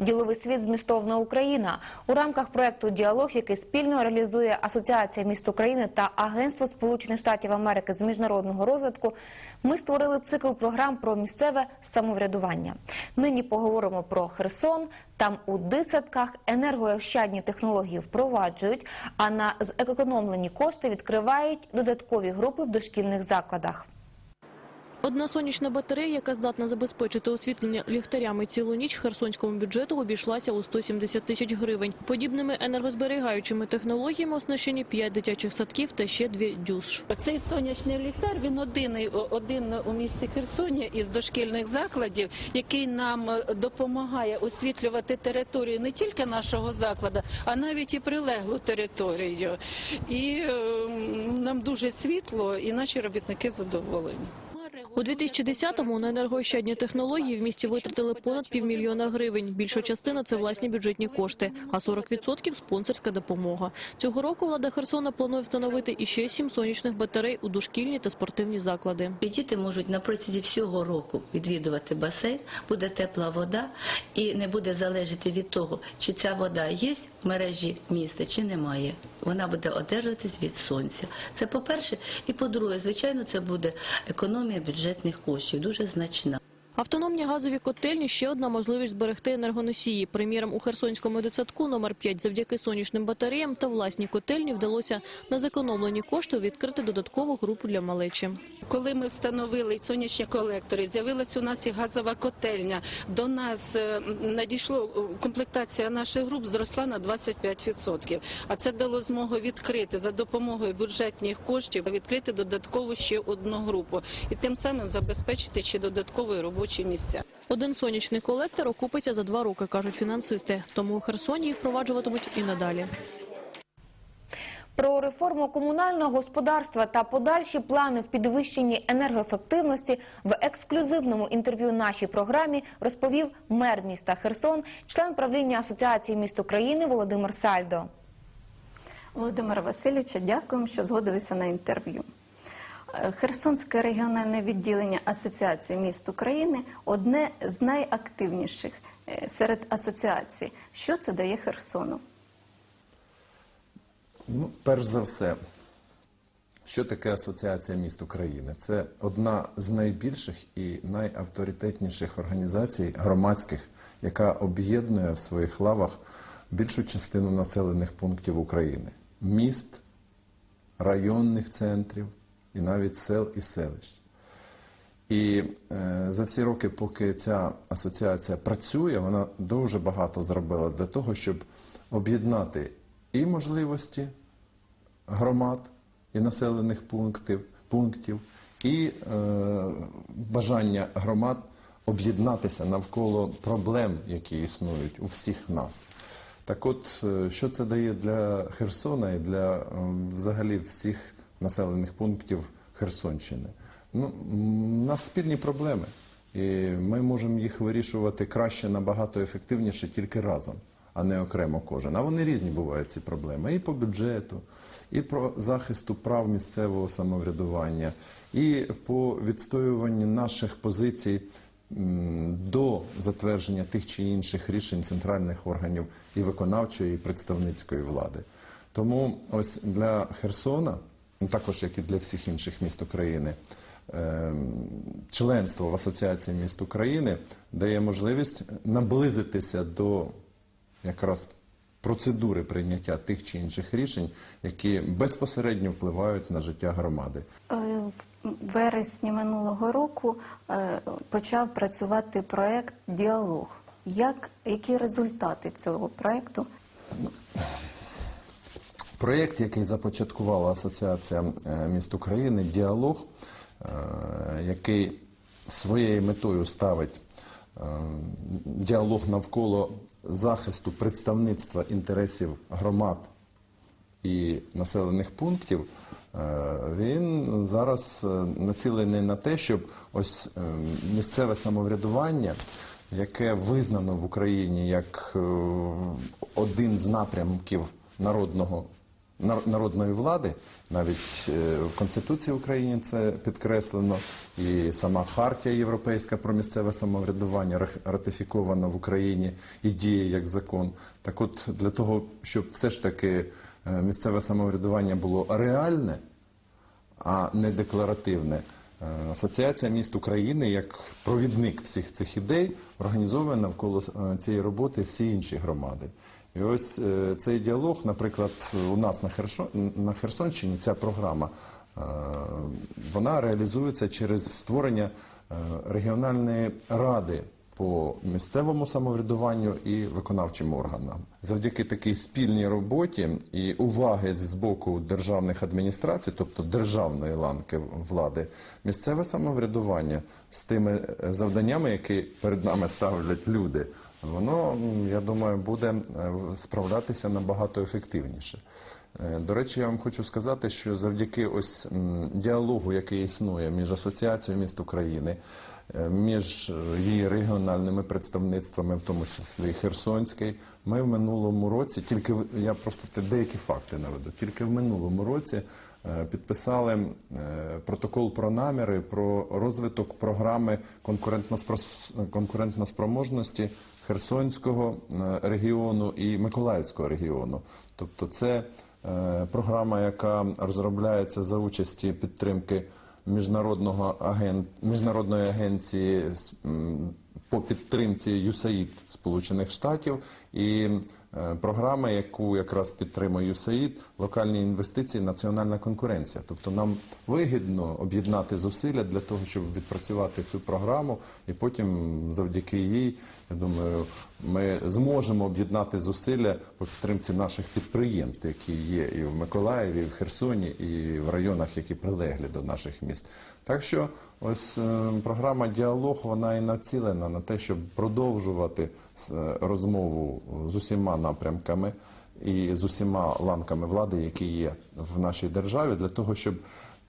Діловий світ змістовна Україна у рамках проекту Діалог, який спільно реалізує Асоціація міст України та Агентство Сполучених Штатів Америки з міжнародного розвитку. Ми створили цикл програм про місцеве самоврядування. Нині поговоримо про Херсон. Там у дитсадках енергоощадні технології впроваджують, а на зекономлені кошти відкривають додаткові групи в дошкільних закладах. Одна сонячна батарея, яка здатна забезпечити освітлення ліхтарями цілу ніч, херсонському бюджету обійшлася у 170 тисяч гривень. Подібними енергозберігаючими технологіями оснащені 5 дитячих садків та ще дві дюш. Цей сонячний ліхтар він один, один у місті Херсоні із дошкільних закладів, який нам е, допомагає освітлювати територію не тільки нашого закладу, а навіть і прилеглу територію. І е, нам дуже світло, і наші робітники задоволені. У 2010-му на енергоощадні технології в місті витратили понад півмільйона гривень. Більша частина – це власні бюджетні кошти, а 40% – спонсорська допомога. Цього року влада Херсона планує встановити іще сім сонячних батарей у дошкільні та спортивні заклади. Діти можуть на протязі всього року відвідувати басейн, буде тепла вода і не буде залежати від того, чи ця вода є в мережі міста, чи немає. Вона буде одержуватись від сонця. Це по-перше. І по-друге, звичайно, це буде економія бюджетних коштів, дуже значна. Автономні газові котельні – ще одна можливість зберегти енергоносії. Приміром, у Херсонському дитсадку номер 5 завдяки сонячним батареям та власній котельні вдалося на зекономлені кошти відкрити додаткову групу для малечі. Коли ми встановили сонячні колектори, з'явилася у нас і газова котельня. До нас е, надійшло е, комплектація наших груп зросла на 25%. А це дало змогу відкрити за допомогою бюджетних коштів відкрити додатково ще одну групу і тим самим забезпечити ще додаткові робочі місця. Один сонячний колектор окупиться за два роки, кажуть фінансисти. Тому у Херсоні їх впроваджуватимуть і надалі. Про реформу комунального господарства та подальші плани в підвищенні енергоефективності в ексклюзивному інтерв'ю нашій програмі розповів мер міста Херсон, член правління Асоціації міст України Володимир Сальдо. Володимира Васильовича, дякуємо, що згодилися на інтерв'ю. Херсонське регіональне відділення Асоціації міст України одне з найактивніших е, серед асоціацій. Що це дає Херсону? Ну, перш за все, що таке Асоціація міст України? Це одна з найбільших і найавторитетніших організацій громадських, яка об'єднує в своїх лавах більшу частину населених пунктів України: міст, районних центрів і навіть сел і селищ. І е, за всі роки, поки ця асоціація працює, вона дуже багато зробила для того, щоб об'єднати і можливості громад і населених пунктів, пунктів і е, бажання громад об'єднатися навколо проблем, які існують у всіх нас. Так от, е, що це дає для Херсона і для е, взагалі всіх населених пунктів Херсонщини? Ну, у нас спільні проблеми, і ми можемо їх вирішувати краще, набагато ефективніше тільки разом, а не окремо кожен. А вони різні бувають ці проблеми і по бюджету, і про захисту прав місцевого самоврядування, і по відстоюванню наших позицій до затвердження тих чи інших рішень центральних органів і виконавчої, і представницької влади. Тому ось для Херсона, також як і для всіх інших міст України, ем, членство в Асоціації міст України дає можливість наблизитися до якраз процедури прийняття тих чи інших рішень, які безпосередньо впливають на життя громади. Е, В вересні минулого року е, почав працювати проект Діалог. Як, які результати цього проекту? Проєкт, який започаткувала Асоціація е, міст України, діалог, е, який своєю метою ставить е, діалог навколо захисту представництва інтересів громад і населених пунктів, він зараз націлений на те, щоб ось місцеве самоврядування, яке визнано в Україні як один з напрямків народного нар- народної влади. Навіть е, в Конституції України це підкреслено, і сама хартія європейська про місцеве самоврядування ратифікована в Україні і діє як закон. Так от для того, щоб все ж таки е, місцеве самоврядування було реальне, а не декларативне. Е, Асоціація міст України, як провідник всіх цих ідей, організовує навколо цієї роботи всі інші громади. І ось е, цей діалог, наприклад, у нас на. Херсонщині ця програма, е, вона реалізується через створення е, регіональної ради по місцевому самоврядуванню і виконавчим органам. Завдяки такій спільній роботі і уваги з боку державних адміністрацій, тобто державної ланки влади, місцеве самоврядування з тими завданнями, які перед нами ставлять люди, воно, я думаю, буде е, справлятися набагато ефективніше. Е, До речі, я вам хочу сказати, що завдяки ось діалогу, який існує між Асоціацією міст України, е, між її регіональними представництвами, в тому числі Херсонський, ми в минулому році, тільки я просто деякі факти наведу, тільки в минулому році підписали протокол про наміри про розвиток програми конкурентноспро- конкурентноспроможності Херсонського е, регіону і Миколаївського регіону. Тобто це е, програма, яка розробляється за участі підтримки міжнародного агент, міжнародної агенції по підтримці USAID Сполучених Штатів і програма, яку якраз підтримує USAID, локальні інвестиції, національна конкуренція. Тобто нам вигідно об'єднати зусилля для того, щоб відпрацювати цю програму, і потім завдяки їй, я думаю, ми зможемо об'єднати зусилля по підтримці наших підприємств, які є і в Миколаєві, і в Херсоні, і в районах, які прилеглі до наших міст. Так що ось е, програма діалог вона і націлена на те, щоб продовжувати е, розмову з усіма напрямками і з усіма ланками влади, які є в нашій державі, для того, щоб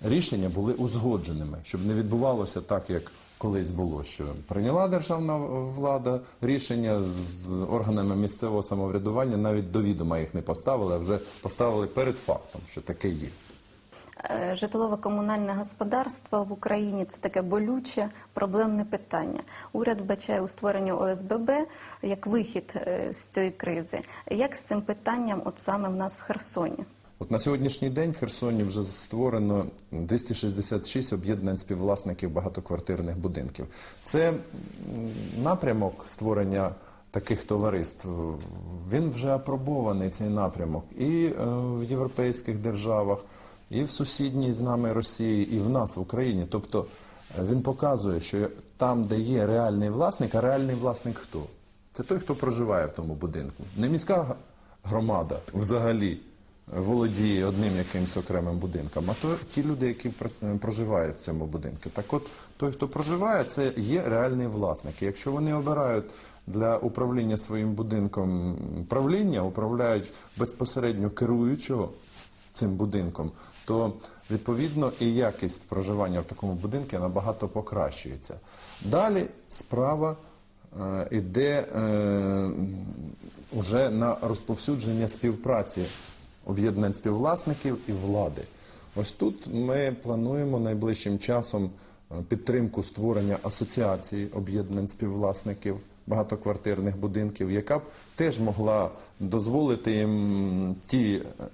рішення були узгодженими, щоб не відбувалося так, як колись було, що прийняла державна влада рішення з органами місцевого самоврядування, навіть до відома їх не поставили, а вже поставили перед фактом, що таке є. Е, Житлово-комунальне господарство в Україні це таке болюче, проблемне питання. Уряд вбачає у створенні ОСББ як вихід е, з цієї кризи. Як з цим питанням, от саме в нас в Херсоні? От на сьогоднішній день в Херсоні вже створено 266 об'єднань співвласників багатоквартирних будинків. Це напрямок створення таких товариств. Він вже апробований цей напрямок і е, в європейських державах, і в сусідній з нами Росії, і в нас в Україні. Тобто е, він показує, що там, де є реальний власник, а реальний власник хто? Це той, хто проживає в тому будинку. Не міська громада взагалі володіє одним якимось окремим будинком, а то ті люди, які е, проживають в цьому будинку. Так от той, хто проживає, це є реальний власник. І якщо вони обирають для управління своїм будинком правління, управляють безпосередньо керуючого цим будинком, то відповідно і якість проживання в такому будинку набагато покращується. Далі справа е, іде е, уже на розповсюдження співпраці об'єднань співвласників і влади. Ось тут ми плануємо найближчим часом е, підтримку створення асоціації об'єднань співвласників багатоквартирних будинків, яка б теж могла дозволити їм ті е,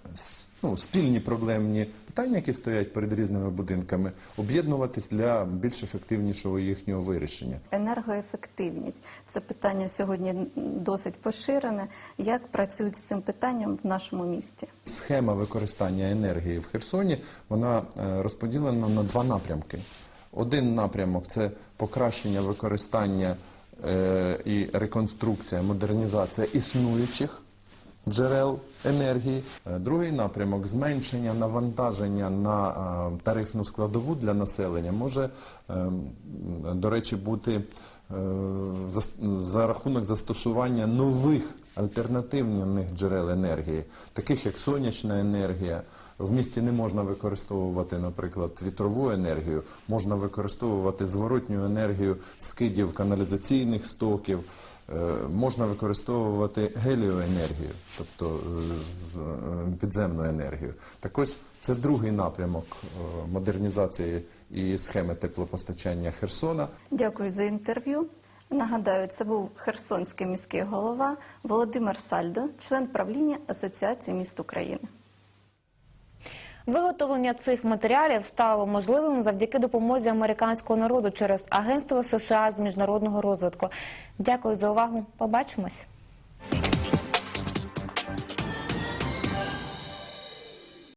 ну, спільні проблемні питання, які стоять перед різними будинками, об'єднуватись для більш ефективнішого їхнього вирішення. Енергоефективність це питання сьогодні досить поширене. Як працюють з цим питанням в нашому місті? Схема використання енергії в Херсоні вона е, розподілена на два напрямки. Один напрямок це покращення використання е, і реконструкція, модернізація існуючих джерел енергії. Е, Другий напрямок зменшення навантаження на е, тарифну складову для населення може, е, до речі, бути за рахунок застосування нових альтернативних джерел енергії, таких як сонячна енергія, В місті не можна використовувати, наприклад, вітрову енергію, можна використовувати зворотню енергію скидів каналізаційних стоків. Е, Можна використовувати геліоенергію, тобто е, е, підземну енергію. Так ось це другий напрямок модернізації і схеми теплопостачання Херсона. Дякую за інтерв'ю. Нагадаю, це був Херсонський міський голова Володимир Сальдо, член правління Асоціації міст України. Виготовлення цих матеріалів стало можливим завдяки допомозі американського народу через Агентство США з міжнародного розвитку. Дякую за увагу. Побачимось.